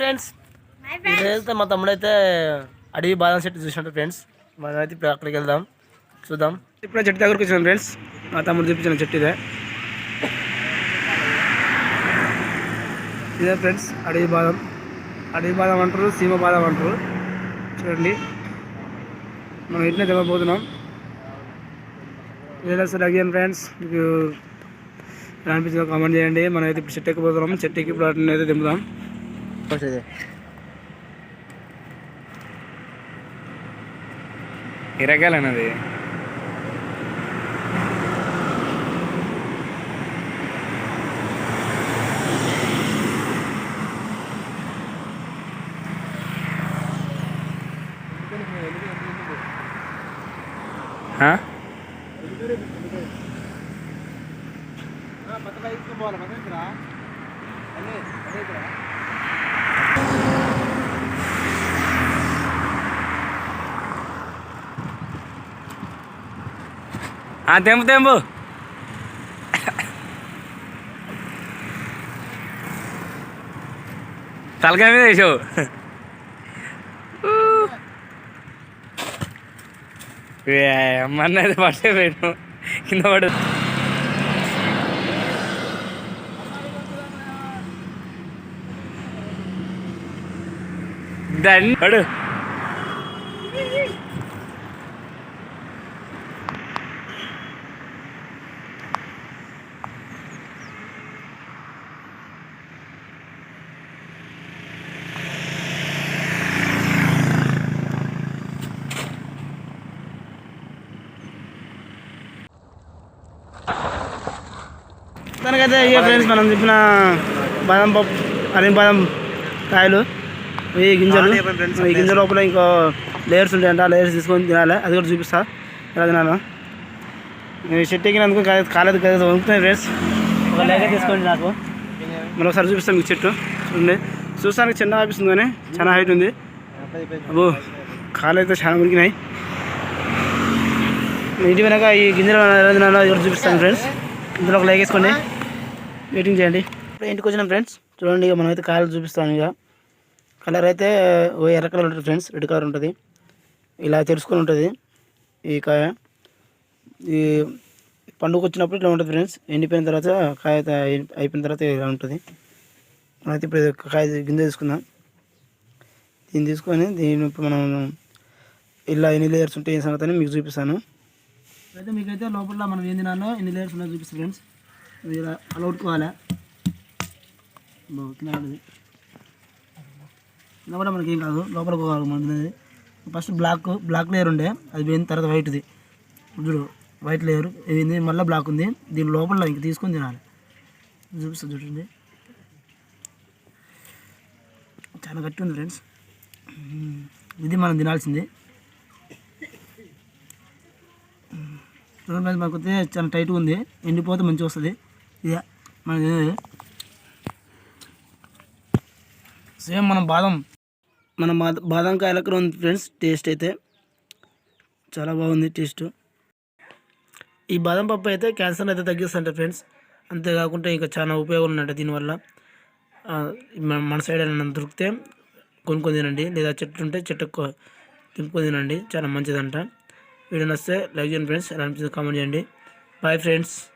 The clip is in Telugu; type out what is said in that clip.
ఫ్రెండ్స్ ఇదైతే మా తమ్ముడైతే అడవి బాదం చెట్టు చూసినట్టు ఫ్రెండ్స్ మనమైతే ఇప్పుడు అక్కడికి వెళ్దాం. చూద్దాం. ఇప్పుడు చెట్టు దగ్గరకు వచ్చినాం ఫ్రెండ్స్ మా తమ్ముడు చూపించిన చెట్టు ఇదే. ఇదే ఫ్రెండ్స్ అడవి బాదం. అడవి బాదం అంటారు సీమ బాదం అంటారు. చూడండి. మనం ఇట్లనే తెగబోతున్నాం ఏదో సార్ అగేన్ ఫ్రెండ్స్ మీకు ఎలా అనిపించిందో కామెంట్ చేయండి. మనం అయితే ఇప్పుడు చెట్టు ఎక్కిపోతున్నాం చెట్టు ఎక్కి ఇప్పుడు వాటిని అయితే దింపుదాం ఇరగాలన్నది ఆ? ఆ, తెంపు తెంపు. తలకాయ మీద వేసావు. అమ్మన్నది పట్టే పెట్టు. కింద పడు. దాన్ని పడు. దానికైతే ఇక ఫ్రెండ్స్ మనం చెప్పిన బాదం పప్పు అన్ని బాదం కాయలు ఈ గింజలు ఈ గింజల లోపల ఇంకో లేయర్స్ ఉంటాయంట ఆ లేయర్స్ తీసుకొని తినాలి. అది కూడా చూపిస్తా. ఎలా తినాలో. చెట్టు ఎక్కినందుకు కాలేదు కాలేదు కదా వంకుతున్నాయి ఫ్రెండ్స్ ఒక లేక తీసుకోండి నాకు. మరొకసారి చూపిస్తాను మీకు చెట్టు. చూడండి. చూస్తానికి చిన్న అనిపిస్తుంది కానీ చాలా హైట్ ఉంది. అబ్బో కాలు అయితే చాలా మురికినాయి. ఇంటి వెనక ఈ గింజలు ఎలా తినాలో అది చూపిస్తాను ఫ్రెండ్స్ ఇందులో ఒక లైక్ వేసుకోండి. వెయిటింగ్ చేయండి. ఇప్పుడు ఇంటికి వచ్చినాం ఫ్రెండ్స్ చూడండి ఇక మనమైతే కాయలు చూపిస్తాను ఇక. కలర్ అయితే ఓ ఎర్ర కలర్ ఉంటుంది ఫ్రెండ్స్ రెడ్ కలర్ ఉంటుంది. ఇలా తెలుసుకొని ఉంటుంది ఈ కాయ. ఈ పండుగ వచ్చినప్పుడు ఇట్లా ఉంటుంది ఫ్రెండ్స్ ఎండిపోయిన తర్వాత కాయ అయిపోయిన తర్వాత ఇలా ఉంటుంది. మనమైతే ఇప్పుడు కాయ గింజ తీసుకుందాం. దీన్ని తీసుకొని దీన్ని ఇప్పుడు మనం ఇలా ఎన్ని లేయర్స్ ఉంటాయి ఈ సంగతి మీకు చూపిస్తాను. అయితే మీకైతే లోపల మనం ఏం తినాలో ఎన్ని లేయర్స్ ఉన్నాయో చూపిస్తాను ఫ్రెండ్స్ ఇది ఇలా అలా ఉట్టుకోవాలి తినాలి కింద కూడా మనకి ఏం కాదు లోపల పోవాలి ఫస్ట్ బ్లాక్ బ్లాక్ లేయర్ ఉండే అది పోయిన తర్వాత వైట్ది చూడు వైట్ లేయర్ ఇది మళ్ళీ బ్లాక్ ఉంది దీని లోపల ఇంక తీసుకొని తినాలి చూపిస్తా చూడండి చాలా గట్టి ఉంది ఫ్రెండ్స్ ఇది మనం తినాల్సింది మనకు చాలా టైట్గా ఉంది ఎండిపోతే మంచిగా వస్తుంది ఇదే. సేమ్ మన బాదం. మన బాద- బాదం కాయలకు ఉంది ఫ్రెండ్స్ టేస్ట్ అయితే చాలా బాగుంది టేస్ట్. ఈ బాదం పప్పు అయితే క్యాన్సర్ అయితే తగ్గిస్తుంట ఫ్రెండ్స్. అంతేకాకుండా ఇంకా చాలా ఉపయోగాలు ఉన్నాయంట దీనివల్ల మన మన సైడ్ ఏమైనా దొరికితే కొనుక్కొని తినండి. లేదా చెట్టు ఉంటే చెట్టు తింపుకొని తినండి. చాలా మంచిదంట. వీడియో నచ్చితే లైక్ చేయండి ఫ్రెండ్స్. ఎలా అనిపిస్తుంది కామెంట్ చేయండి. Bye friends